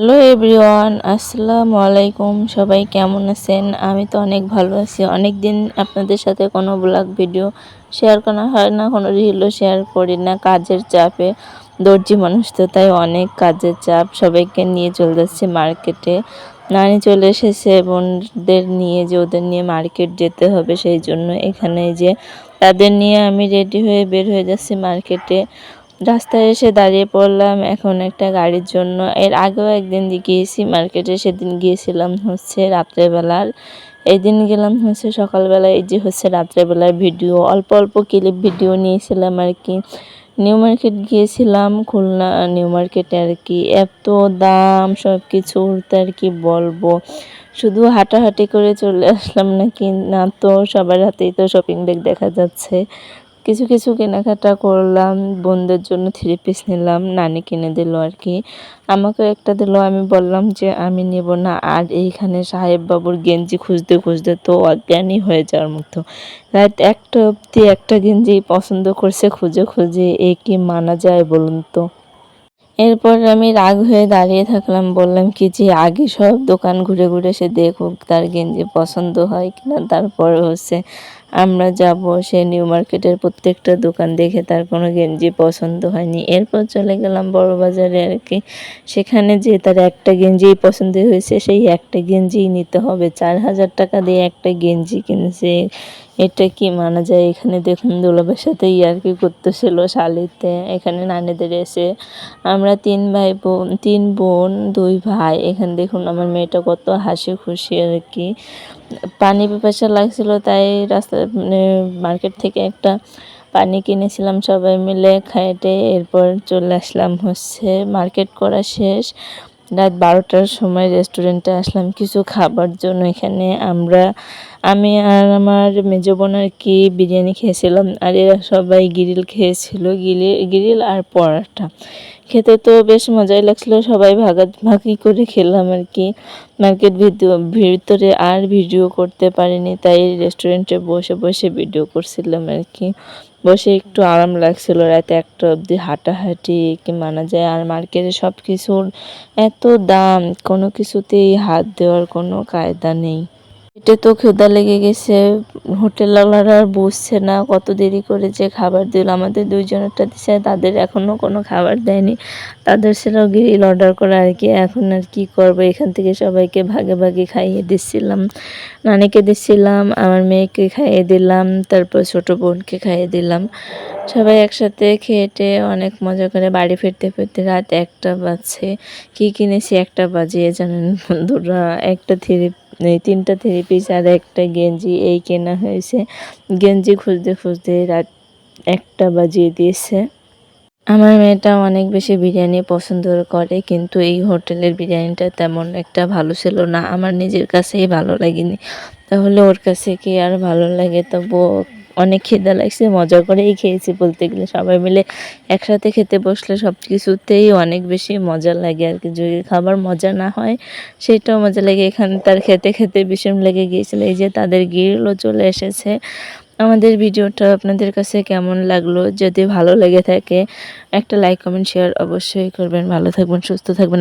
Hello everyone, আসসালামু আলাইকুম। সবাই কেমন আছেন? আমি তো অনেক ভালো আছি। অনেক দিন আপনাদের সাথে কোনো ব্লগ ভিডিও শেয়ার করা হয় না, কোনো রিলও শেয়ার করি না। কাজের চাপে দর্জি মানুষ তো, তাই অনেক কাজের চাপ। সবাইকে নিয়ে চলে যাচ্ছে মার্কেটে নানি চলে এসেছে বোনদের নিয়ে, যে ওদের নিয়ে মার্কেট যেতে হবে, সেই জন্য এখানে যে তাদের নিয়ে আমি রেডি হয়ে বের হয়ে যাচ্ছি মার্কেটে রাস্তায় এসে দাঁড়িয়ে পড়লাম এখন একটা গাড়ির জন্য। এর আগেও একদিন গিয়েছি মার্কেটে, সেদিন গিয়েছিলাম হচ্ছে রাত্রেবেলার। এই দিন গেলাম হচ্ছে সকালবেলা এই যে হচ্ছে রাত্রেবেলার ভিডিও। অল্প অল্প ক্লিপ ভিডিও নিয়েছিলাম আর কি। নিউ মার্কেট গিয়েছিলাম, খুলনা নিউ মার্কেটে আর কি। এত দাম সব কিছু উঠতে আর কি বলব। শুধু হাঁটাহাঁটি করে চলে আসলাম নাকি? না তো, সবার হাতেই তো শপিং ব্যাগ দেখা যাচ্ছে। কিছু কিছু কেনাকাটা করলাম, বোনদের জন্য থ্রি পিস নিলাম, নানি কিনে দিল আর কি আমাকে একটা দিল, আমি বললাম যে আমি নেব না। আর এইখানে সাহেব বাবুর গেঞ্জি খুঁজতে খুঁজতে তো অজ্ঞানই হয়ে যাওয়ার মতো। রাত একটা অবধি একটা গেঞ্জি পছন্দ করছে, খুঁজে খুঁজে এ কি মানা যায় বলুন তো। এরপর আমি রাগ হয়ে দাঁড়িয়ে থাকলাম, বললাম কি যে আগে সব দোকান ঘুরে ঘুরে সে দেখুক তার গেঞ্জি পছন্দ হয় কিনা, তারপর হচ্ছে আমরা যাব সে নিউ মার্কেটের প্রত্যেকটা দোকান দেখে তার কোনো গেঞ্জি পছন্দ হয়নি। এরপর চলে গেলাম বড় বাজারে আর কি। সেখানে যে তার একটা গেঞ্জিই পছন্দ হয়েছে, সেই একটা গেঞ্জিই নিতে হবে। চার হাজার টাকা দিয়ে একটা গেঞ্জি কিনেছে। এটা কি মানা যায়? এখানে দেখুন দুলাবের সাথে ইয়ার্কি করতেছিল শালিতে। এখানে নানিদের এসে আমরা তিন ভাই বোন, তিন বোন, দুই ভাই। এখানে দেখুন আমার মেয়েটা কত হাসি খুশি আর কি। পানি পিপাসা লাগছিল, তাই রাস্তা মানে মার্কেট থেকে একটা পানি কিনেছিলাম সবাই মিলে খাইটে, এরপর চলে আসলাম হচ্ছে মার্কেট করা শেষ। রাত বারোটার সময় রেস্টুরেন্টে আসলাম, কিছু খাবার জন্য। এখানে আমরা, আমি আর আমার মেজো বোন আর কি বিরিয়ানি খেয়েছিলাম, আর এরা সবাই গিরিল খেয়েছিল গিলি গিরিল আর পরাটা। খেতে তো বেশ মজাই লাগছিল, সবাই ভাগাভাগি করে খেলাম আর কি। মার্কেট ভিডিও ভিতরে আর ভিডিও করতে পারিনি, তাই রেস্টুরেন্টে বসে বসে ভিডিও করছিলাম আর কি। বসে একটু আরাম লাগছিল, রাতে একটা অবধি হাঁটাহাঁটি কি মানা যায়, আর মার্কেটে সব কিছুর এত দাম, কোনো কিছুতেই হাত দেওয়ার কোনো কায়দা নেই। পেটে তো ক্ষুদা লেগে গেছে, হোটেলওয়ালারা আর বুঝছে না, কত দেরি করে যে খাবার দিল। আমাদের দুইজনেরটা দিচ্ছে তাদের এখনও কোনো খাবার দেয়নি। তাদের সেটাও গ্রিল অর্ডার করা আর কি, এখন আর কি করব? এখান থেকে সবাইকে ভাগে ভাগে খাইয়ে দিচ্ছিলাম নানিকে দিচ্ছিলাম আমার মেয়েকে খাইয়ে দিলাম, তারপর ছোটো বোনকে খাইয়ে দিলাম। সবাই একসাথে খেয়েটে অনেক মজা করে বাড়ি ফিরতে ফিরতে রাত একটা বাজছে। কি কিনেছি একটা বাজিয়ে জানেন বন্ধুরা, একটা থ্রি তিনটা থ্রি পিস আর একটা গেঞ্জি, এই কেনা হয়েছে। গেঞ্জি খুঁজতে খুঁজতে রাত একটা বাজিয়ে দিয়েছে। আমার মেয়েটা অনেক বেশি বিরিয়ানি পছন্দ করে, কিন্তু এই হোটেলের বিরিয়ানিটা তেমন একটা ভালো ছিল না। আমার নিজের কাছেই ভালো লাগেনি। তাহলে ওর কাছে কি আর ভালো লাগে? তবু অনেক খিদা লাগছে, মজা করেই খেয়েছি বলতে গেলে। সবাই মিলে একসাথে খেতে বসলে সব কিছুতেই অনেক বেশি মজা লাগে আর কি। যদি খাবার মজা না হয়, সেটাও মজা লাগে। এখানে তার খেতে খেতে ভীষণ লেগে গিয়েছিল। এই যে তাদের গিরলও চলে এসেছে। আমাদের ভিডিওটা আপনাদের কাছে কেমন লাগল? যদি ভালো লেগে থাকে, একটা লাইক কমেন্ট শেয়ার অবশ্যই করবেন। ভালো থাকবেন, সুস্থ থাকবেন।